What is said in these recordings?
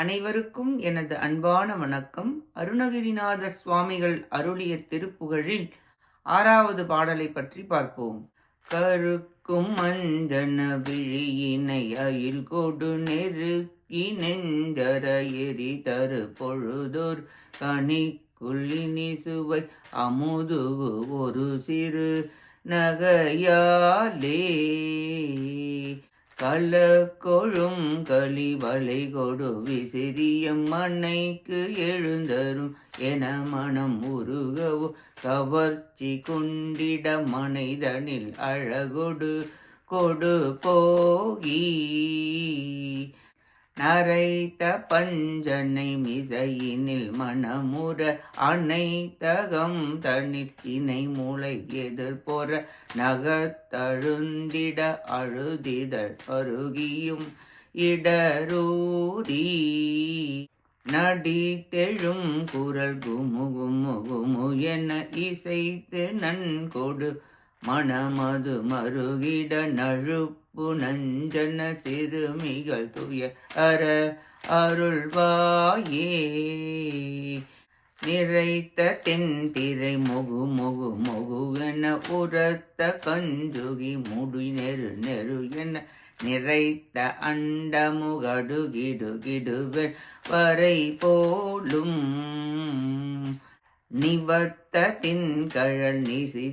அனைவருக்கும் எனது அன்பான வணக்கம். அருணகிரிநாத சுவாமிகள் அருளிய திருப்புகழில் ஆறாவது பாடலை பற்றி பார்ப்போம். கருக்கும் மஞ்சன விழியினை அயில் கொடு நெருக்கி நெஞ்சர எரி தரு பொழுதோர் கனிக்குள்ளினி சுவை அமுது ஒரு சிறு நகையாலே. கலக்கொழும் களிவளை கொடு. விசிறியம் மண்ணைக்கு எழுந்தரும் என மனம் உருகவோ. கவர்ச்சி குண்டிட மனைதனில் அழகொடு. கொடு போகி. நரைத்த பஞ்சனை மிசையினில் மனமுற அனைத்தகம் தனித்தினை மூளை எதிர்பொற நகத்தழுந்திட அழுதிதழ் அருகியும் இடரூரி நடித்தெழும் குரல் குமு குமு குமு என இசைத்து நன்கொடு மணமது மருகிட நழுப்பு புனஞ்சன சிறுமிகள் துய அற அருள்வாயே. நிறைத்த தென்திரை மொகு மொகு மொகுவென உரத்த கஞ்சுகி முடி நெரு நெரு என நிறைத்த அண்டமுகடுகிடுகிடுவன் வரை போலும். நிவத்த தின்கழல்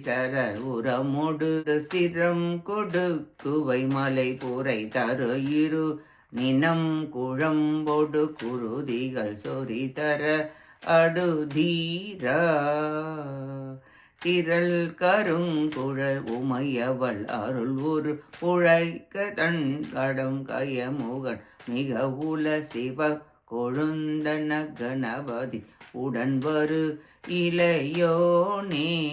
சரர் உரமுடு சிரம் கொடுக்குவை மலை புரை தரு இரு நினம் குழம்பொடு குருதிகள் சொறி தர அடுதீரா. திரள் கருங்குழல் உமையவள் அருள் ஒரு புழைக்க தன் கடம் கயமுகன் மிக உல சிவ கொழுந்தன கணபதி உடன் வரு இளையோனே.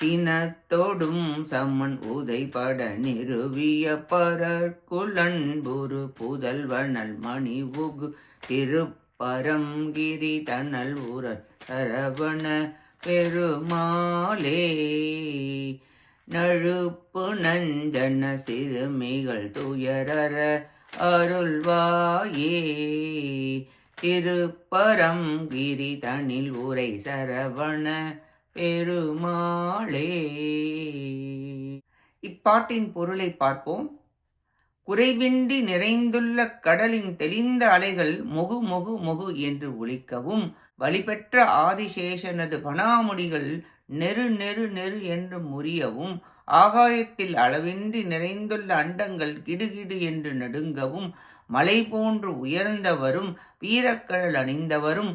சினத்தோடும் சம்மன் உதைபட நிறுவிய பரற்குலன்புரு புதல்வனல் மணி உகு திருப்பரங்கிரி தனல் உர சரவண பெருமாளே. நழுப்பு நஞ்சன சிறுமிகள் துயரற அருள்வாயே. திருப்பரங்கிரி தனில் உரை சரவண பெருமாளே. இப்பாட்டின் பொருளை பார்ப்போம். குறைவின்றி நிறைந்துள்ள கடலின் தெளிந்த அலைகள் மொகு மொகு மொகு என்று ஒழிக்கவும் வழிபெற்ற ஆதிசேஷனது பணாமுடிகள் நெரு நெரு நெரு என்று முறியவும் ஆகாயத்தில் அளவின்றி நிறைந்துள்ள அண்டங்கள் கிடுகிடு என்று நடுங்கவும் மலை போன்று உயர்ந்தவரும் வீரக்கழல் அணிந்தவரும்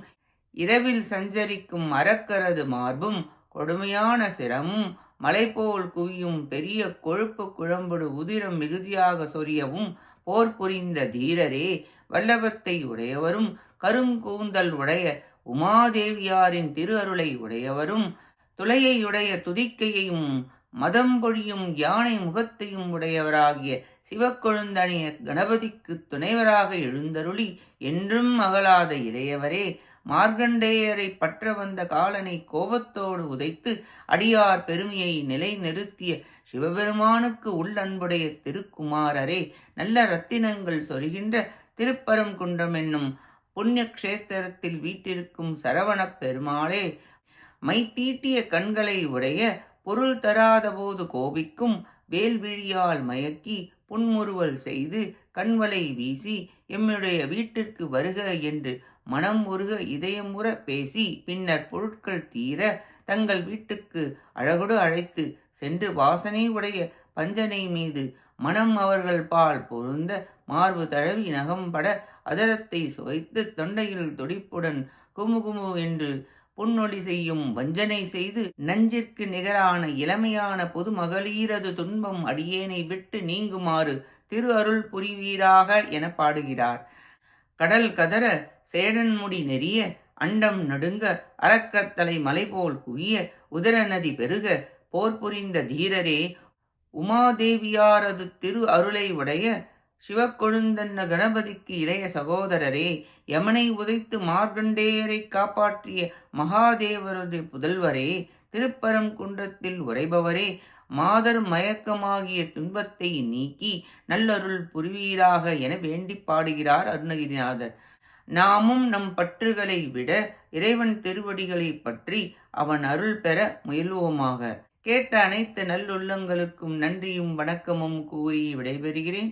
இரவில் சஞ்சரிக்கும் மரக்கரது மார்பும் கொடுமையான சிரமும் மலை போல் குவியும் பெரிய கொழுப்பு குழம்புடு உதிரம் மிகுதியாக சொரியவும் போர் புரிந்த தீரரே வல்லபத்தை உடையவரும் கருங்கூந்தல் உடைய உமாதேவியாரின் திரு அருளை உடையவரும் துளையையுடைய துதிக்கையையும் மதம் பொழியும் யானை முகத்தையும் உடையவராகிய சிவக்கொழுந்தணிய கணபதிக்கு துணைவராக எழுந்தருளி என்றும் அகலாத இளையவரே மார்கண்டேயரை பற்ற வந்த காலனை கோபத்தோடு உதைத்து அடியார் பெருமையை நிலை நிறுத்திய சிவபெருமானுக்கு உள்ளன்புடைய திருக்குமாரரே நல்ல ரத்தினங்கள் சொல்கின்ற திருப்பரங்குன்றம் என்னும் புண்ணிய கஷேத்திரத்தில் வீட்டிருக்கும் சரவணப் பெருமாளே மைத்தீட்டிய கண்களை உடைய பொருள் தராதபோது கோபிக்கும் வேல்விழியால் மயக்கி புன்முறுவல் செய்து கண்வலை வீசி எம்முடைய வீட்டிற்கு வருக என்று மனம் உருக இதயமுற பேசி பின்னர் பொருட்கள் தீர தங்கள் வீட்டுக்கு அழகுடு அழைத்து சென்று வாசனை உடைய பஞ்சனை மீது மனம் அவர்கள் பால் பொருந்த மார்பு தழவி நகம்பட அதரத்தை சுவைத்து தொண்டையில் துடிப்புடன் குமுகுமு என்று பொன்னொழி செய்யும் வஞ்சனை செய்து நஞ்சிற்கு நிகரான இளமையான பொது மகளிரது துன்பம் அடியேனை விட்டு நீங்குமாறு திரு அருள் புரிவீராக என பாடுகிறார். கடல் கதற சேடன்முடி நெறிய அண்டம் நடுங்க அறக்கத்தலை மலை போல் குவிய உதர நதி பெருக போர் புரிந்த தீரரே உமாதேவியாரது திரு அருளை உடைய சிவக்கொழுந்தன்ன கணபதிக்கு இளைய சகோதரரே யமனை உதைத்து மார்கண்டேயரை காப்பாற்றிய மகாதேவருடைய புதல்வரே திருப்பரம் குன்றத்தில் உரைபவரே மாதர் மயக்கமாகிய துன்பத்தை நீக்கி நல்லருள் புரிவீராக என வேண்டி பாடுகிறார் அருணகிரிநாதர். நாமும் நம் பற்றுகளை விட இறைவன் திருவடிகளை பற்றி அவன் அருள் பெற முயல்வோமாக. கேட்ட அனைத்து நல்லுள்ளங்களுக்கும் நன்றியும் வணக்கமும் கூறி விடைபெறுகிறேன்.